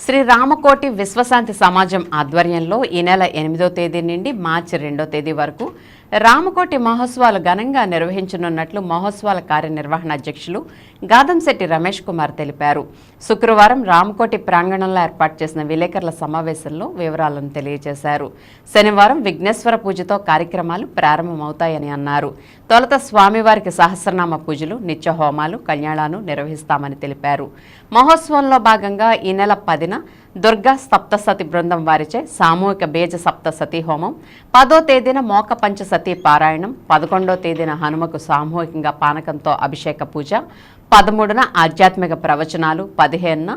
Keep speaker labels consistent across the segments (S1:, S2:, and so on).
S1: శ్రీ రామకోటి విశ్వశాంతి సమాజం ఆధ్వర్యంలో ఈ నెల ఎనిమిదో తేదీ నుండి మార్చి రెండో తేదీ వరకు రామకోటి మహోత్సవాలు ఘనంగా నిర్వహించనున్నట్లు మహోత్సవాల కార్యనిర్వహణ అధ్యక్షులు గాదంశెట్టి రమేష్ కుమార్ తెలిపారు. శుక్రవారం రామకోటి ప్రాంగణంలో ఏర్పాటు చేసిన విలేకరుల సమావేశంలో వివరాలను తెలియజేశారు. శనివారం విఘ్నేశ్వర పూజతో కార్యక్రమాలు ప్రారంభమవుతాయని అన్నారు. తొలుత స్వామివారికి సహస్రనామ పూజలు నిత్య హోమాలు కళ్యాణాలు నిర్వహిస్తామని తెలిపారు. మహోత్సవంలో భాగంగా ఈ నెల పదిన దుర్గా సప్తసతి బృందం వారిచే సామూహిక బీజ సప్తసతి హోమం పదో తేదీన మోక పంచసతి పారాయణం పదకొండో తేదీన హనుమకు సామూహికంగా పానకంతో అభిషేక పూజ పదమూడున ఆధ్యాత్మిక ప్రవచనాలు పదిహేనున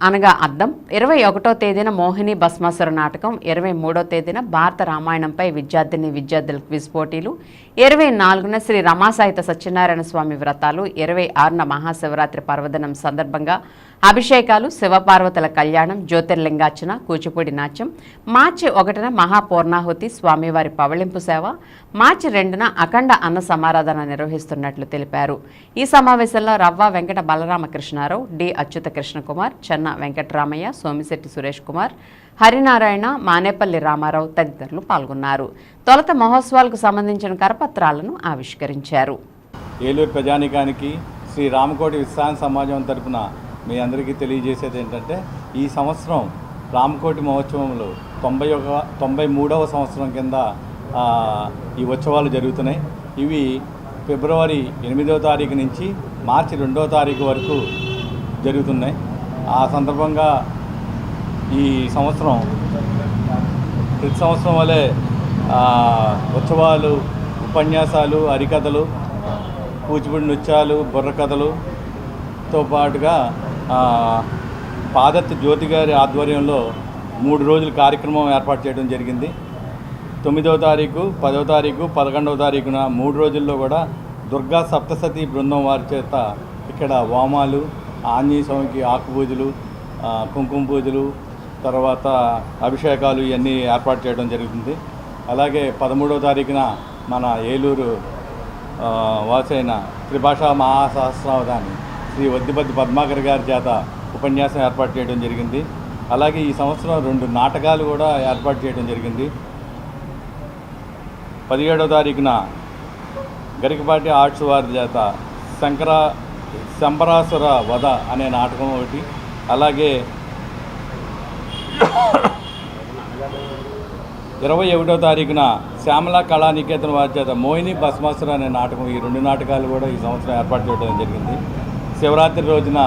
S1: అనగా అర్థం. ఇరవై ఒకటో తేదీన మోహిని భస్మాసుర నాటకం ఇరవై మూడో తేదీన భారత రామాయణంపై విద్యార్థిని విద్యార్థుల క్విజ్ పోటీలు ఇరవై నాలుగున శ్రీ రమాసాహిత సత్యనారాయణ స్వామి వ్రతాలు ఇరవై ఆరున మహాశివరాత్రి పర్వదినం సందర్భంగా అభిషేకాలు శివపార్వతుల కళ్యాణం జ్యోతిర్లింగార్చన కూచిపూడి నాట్యం మార్చి ఒకటిన మహాపూర్ణాహుతి స్వామివారి పవళింపు సేవ మార్చి రెండున అఖండ అన్న సమారాధన నిర్వహిస్తున్నట్లు తెలిపారు. ఈ సమావేశంలో రవ్వ వెంకట బలరామకృష్ణారావు డి అచ్యుత కృష్ణకుమార్ చెన్న వెంకటరామయ్య సోమిశెట్టి సురేష్ కుమార్ హరినారాయణ మానేపల్లి రామారావు తదితరులు పాల్గొన్నారు. తొలత మహోత్సవాలకు సంబంధించిన కరపత్రాలను ఆవిష్కరించారు.
S2: ఏలూరు ప్రజానికానికి శ్రీ రామకోటి విశ్రాంతి సమాజం తరపున మీ అందరికీ తెలియజేసేది ఏంటంటే ఈ సంవత్సరం రామకోటి మహోత్సవంలో తొంభై ఒక తొంభై మూడవ సంవత్సరం కింద ఈ ఉత్సవాలు జరుగుతున్నాయి. ఇవి ఫిబ్రవరి ఎనిమిదవ తారీఖు నుంచి మార్చి రెండవ తారీఖు వరకు జరుగుతున్నాయి. ఆ సందర్భంగా ఈ సంవత్సరం ప్రతి సంవత్సరం వలె ఉత్సవాలు ఉపన్యాసాలు హరికథలు కూచిపూడి నృత్యాలు బుర్రకథలుతో పాటుగా పాదత్ జ్యోతి గారి ఆధ్వర్యంలో మూడు రోజుల కార్యక్రమం ఏర్పాటు చేయడం జరిగింది. తొమ్మిదవ తారీఖు పదవ తారీఖు పదకొండవ తారీఖున మూడు రోజుల్లో కూడా దుర్గా సప్తసతి బృందం వారి చేత ఇక్కడ వామాలు ఆంజనేయ స్వామికి ఆకు పూజలు కుంకుమ పూజలు తర్వాత అభిషేకాలు ఇవన్నీ ఏర్పాటు చేయడం జరుగుతుంది. అలాగే పదమూడవ తారీఖున మన ఏలూరు వాసైన త్రిభాషా మహాసహస్రావధాని శ్రీ వద్దిపద్ది పద్మాకర్ గారి చేత ఉపన్యాసం ఏర్పాటు చేయడం జరిగింది. అలాగే ఈ సంవత్సరం రెండు నాటకాలు కూడా ఏర్పాటు చేయడం జరిగింది. పదిహేడవ తారీఖున గరికపాటి ఆర్ట్స్ వారి చేత శంకర శంబరాసుర వధ అనే నాటకం ఒకటి. అలాగే ఇరవై ఒకటో తారీఖున శ్యామల కళానికేతన వారి చేత మోహిని భస్మాసుర అనే నాటకం ఈ రెండు నాటకాలు కూడా ఈ సంవత్సరం ఏర్పాటు చేయడం జరిగింది. శివరాత్రి రోజున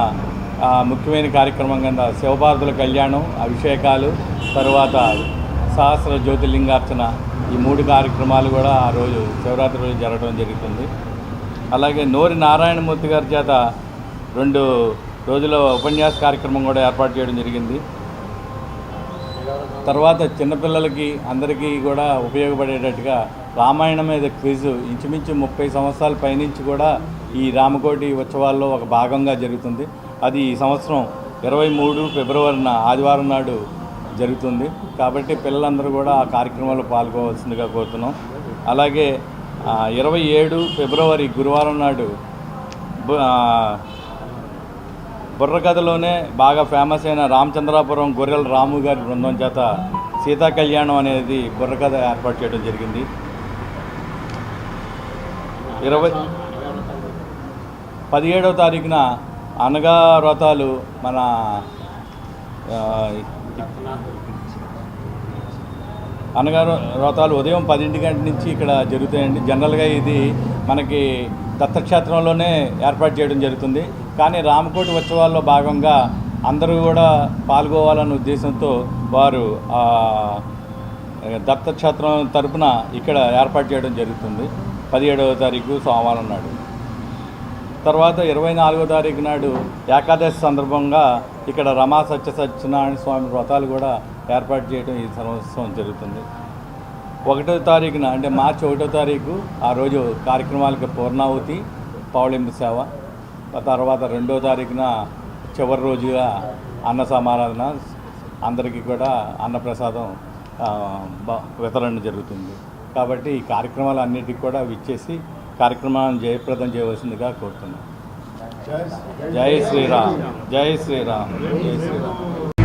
S2: ముఖ్యమైన కార్యక్రమం కింద శివభారతుల కళ్యాణం అభిషేకాలు తరువాత సహస్ర జ్యోతిర్లింగార్చన ఈ మూడు కార్యక్రమాలు కూడా ఆ రోజు శివరాత్రి రోజు జరగడం జరుగుతుంది. అలాగే నోరి నారాయణమూర్తి గారి చేత రెండు రోజుల ఉపన్యాస కార్యక్రమం కూడా ఏర్పాటు చేయడం జరిగింది. తర్వాత చిన్నపిల్లలకి అందరికీ కూడా ఉపయోగపడేటట్టుగా రామాయణం మీద క్విజు ఇంచుమించు ముప్పై సంవత్సరాల పైనుంచి కూడా ఈ రామకోటి ఉత్సవాల్లో ఒక భాగంగా జరుగుతుంది. అది ఈ సంవత్సరం ఇరవై మూడు ఫిబ్రవరిన ఆదివారం నాడు జరుగుతుంది. కాబట్టి పిల్లలందరూ కూడా ఆ కార్యక్రమంలో పాల్గొవలసిందిగా కోరుతున్నాం. అలాగే ఇరవై ఏడు ఫిబ్రవరి గురువారం నాడు బు- బుర్రకథలోనే బాగా ఫేమస్ అయిన రామచంద్రాపురం గొర్రెల రాము గారి బృందం చేత సీతా కళ్యాణం అనేది బుర్రకథ ఏర్పాటు చేయడం జరిగింది. ఇరవై పదిహేడవ తారీఖున అనగా వ్రతాలు మన అన్నగారు వ్రతాలు ఉదయం పదింటి గంట నుంచి ఇక్కడ జరుగుతాయండి. జనరల్గా ఇది మనకి దత్తక్షేత్రంలోనే ఏర్పాటు చేయడం జరుగుతుంది. కానీ రామకోటి ఉత్సవాల్లో భాగంగా అందరూ కూడా పాల్గొవాలన్న ఉద్దేశంతో వారు దత్తక్షేత్రం తరపున ఇక్కడ ఏర్పాటు చేయడం జరుగుతుంది. పదిహేడవ తారీఖు సోమవారం నాడు. తర్వాత ఇరవై నాలుగో తారీఖు నాడు ఏకాదశి సందర్భంగా ఇక్కడ రమా సత్య సత్యనారాయణ స్వామి వ్రతాలు కూడా ఏర్పాటు చేయడం ఈ సంవత్సరం జరుగుతుంది. ఒకటో తారీఖున అంటే మార్చి ఒకటో తారీఖు ఆ రోజు కార్యక్రమాలకి పూర్ణాహుతి పౌళింపు సేవ. తర్వాత రెండో తారీఖున చివరి రోజుగా అన్న సమారాధన అందరికీ కూడా అన్నప్రసాదం వితరణ జరుగుతుంది. కాబట్టి ఈ కార్యక్రమాలు అన్నిటికీ కూడా విచ్చేసి కార్యక్రమాలను జయప్రదం చేయవలసిందిగా కోరుతున్నాను జై శ్రీరామ్. జై శ్రీరామ్. జై శ్రీరామ్.